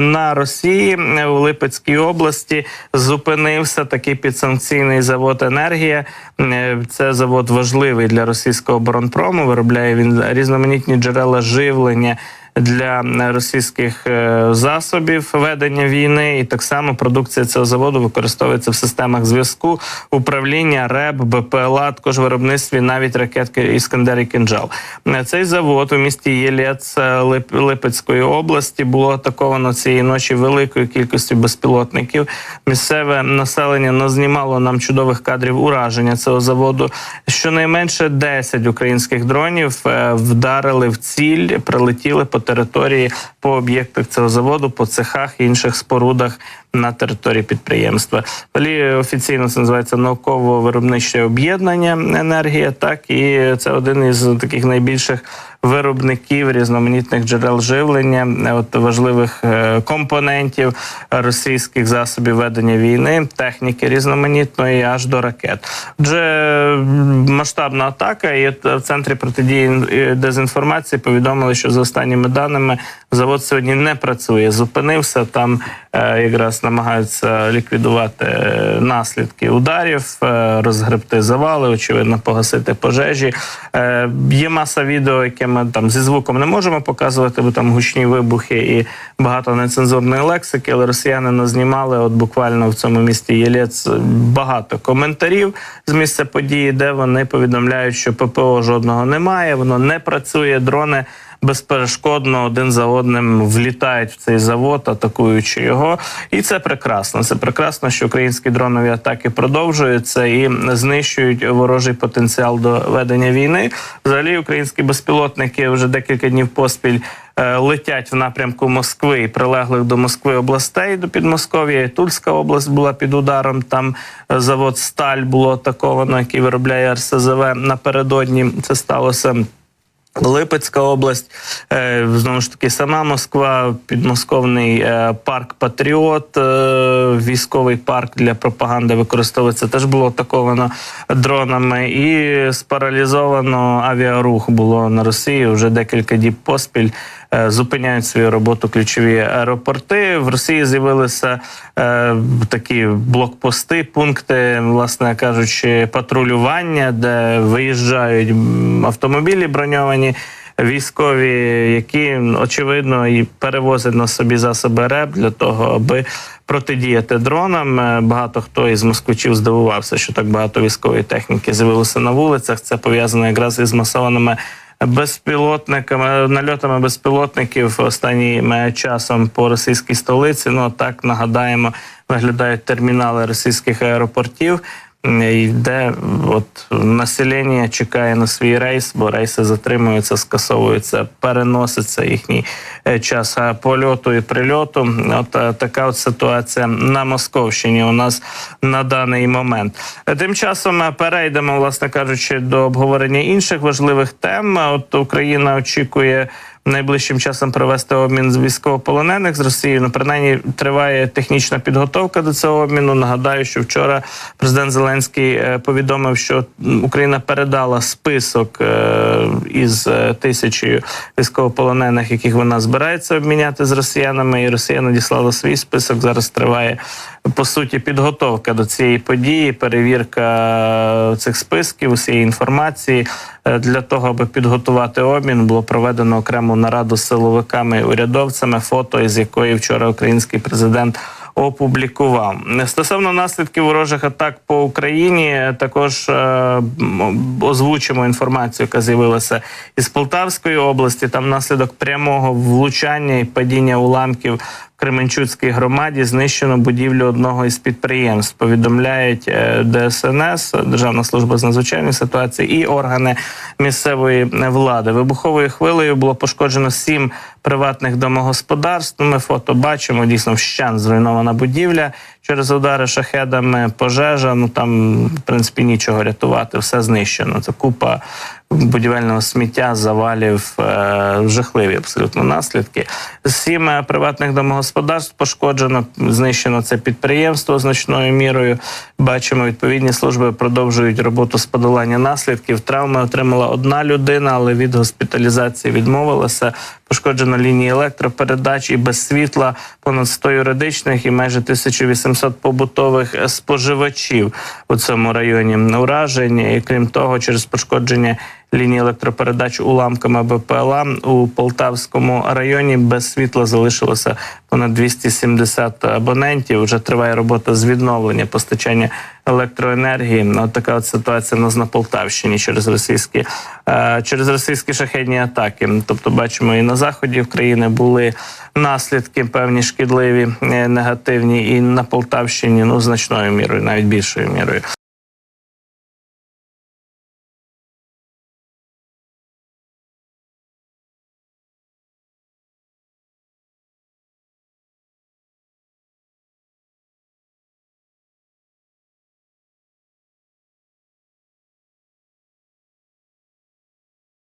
На Росії в Липецькій області зупинився такий підсанкційний завод енергія. Е, Це завод важливий для російського оборонпрому. Виробляє він різноманітні джерела живлення для е, російських е, засобів ведення війни, і так само продукція цього заводу використовується в системах зв'язку, управління РЕБ, БПЛА, також виробництві навіть ракет Іскандер і Кінжал. Е, Цей завод у місті Єлєц Липецької області було атаковано цієї ночі великою кількістю безпілотників. Місцеве населення назнімало нам чудових кадрів ураження цього заводу. Щонайменше 10 українських дронів вдарили в ціль, прилетіли по території по об'єктах цього заводу, по цехах і інших спорудах на території підприємства. Далі офіційно це називається науково-виробниче об'єднання енергія. Так і це один із таких найбільших виробників різноманітних джерел живлення, е, от важливих е, компонентів російських засобів ведення війни, техніки різноманітної аж до ракет. Отже, масштабна атака, і от в центрі протидії дезінформації повідомили, що за останніми даними завод сьогодні не працює, зупинився там. е, Якраз намагаються ліквідувати е, наслідки ударів, е, розгребти завали, очевидно, погасити пожежі. Е, Є маса відео, яке ми там зі звуком не можемо показувати, бо там гучні вибухи і багато нецензурної лексики. Але росіяни назнімали от буквально в цьому місті Єлєц багато коментарів з місця події, де вони повідомляють, що ППО жодного немає, воно не працює. Дрони безперешкодно один за одним влітають в цей завод, атакуючи його. І це прекрасно. Це прекрасно, що українські дронові атаки продовжуються і знищують ворожий потенціал до ведення війни. Взагалі, українські безпілотники вже декілька днів поспіль. е, Летять в напрямку Москви і прилеглих до Москви областей до Підмосков'я. Тульська область була під ударом. Там е, завод Сталь було атаковано, який виробляє РСЗВ. Напередодні це сталося. Липецька область, е, знову ж таки, сама Москва, підмосковний е, парк Патріот, е, військовий парк для пропаганди використовується. Теж було атаковано дронами, і спаралізовано авіарух було на Росії вже декілька діб поспіль. Е, Зупиняють свою роботу ключові аеропорти. В Росії з'явилися е, такі блокпости, пункти, власне кажучи, патрулювання, де виїжджають автомобілі броньовані. Військові, які очевидно і перевозять на собі засоби РЕП для того, аби протидіяти дронам. Е, Багато хто із москвичів здивувався, що так багато військової техніки з'явилося на вулицях. Це пов'язано якраз із масованими безпілотниками, нальотами безпілотників останнім е, часом по російській столиці. Ну так нагадаємо, виглядають термінали російських аеропортів. М, і Де от населення чекає на свій рейс, бо рейси затримуються, скасовуються, переноситься їхній е, час е, польоту і прильоту. От е, така от ситуація на Московщині у нас на даний момент. Тим часом перейдемо, власне кажучи, до обговорення інших важливих тем. От Україна очікує. Найближчим часом провести обмін з військовополонених з Росією. Ну, принаймні триває технічна підготовка до цього обміну. Нагадаю, що вчора президент Зеленський е, повідомив, що Україна передала список е, із е, тисячею військовополонених, яких вона збирається обміняти з росіянами. І Росія надіслала свій список. Зараз триває по суті підготовка до цієї події, перевірка цих списків, усієї інформації. Е, Для того аби підготувати обмін, було проведено окрему нараду з силовиками і урядовцями, фото із якої вчора український президент опублікував. Стосовно наслідків ворожих атак по Україні, також е, озвучимо інформацію, яка з'явилася із Полтавської області. Там внаслідок прямого влучання і падіння уламків Кременчуцькій громаді знищено будівлю одного із підприємств. Повідомляють е, ДСНС, Державна служба з надзвичайних ситуацій і органи місцевої влади. Вибуховою хвилею було пошкоджено сім приватних домогосподарств. Ми фото бачимо. Дійсно, вщан зруйнована будівля. через удари шахедами пожежа. Ну там в принципі нічого рятувати, все знищено. Це купа будівельного сміття, завалів, е, жахливі абсолютно наслідки. Сім е, приватних домогосподарств пошкоджено, знищено це підприємство значною мірою. Бачимо, відповідні служби продовжують роботу з подолання наслідків. Травми отримала одна людина, але від госпіталізації відмовилася. Пошкоджено лінії електропередач і без світла понад 100 юридичних і майже 1800 побутових споживачів у цьому районі уражень. І крім того, через пошкодження лінії електропередач уламками БПЛА у Полтавському районі без світла залишилося понад 270 абонентів. Вже триває робота з відновлення постачання електроенергії. От така от ситуація у нас на Полтавщині через російські е, через російські шахедні атаки. Тобто, бачимо, і на заході України були наслідки певні шкідливі, е, негативні, і на Полтавщині ну значною мірою, навіть більшою мірою.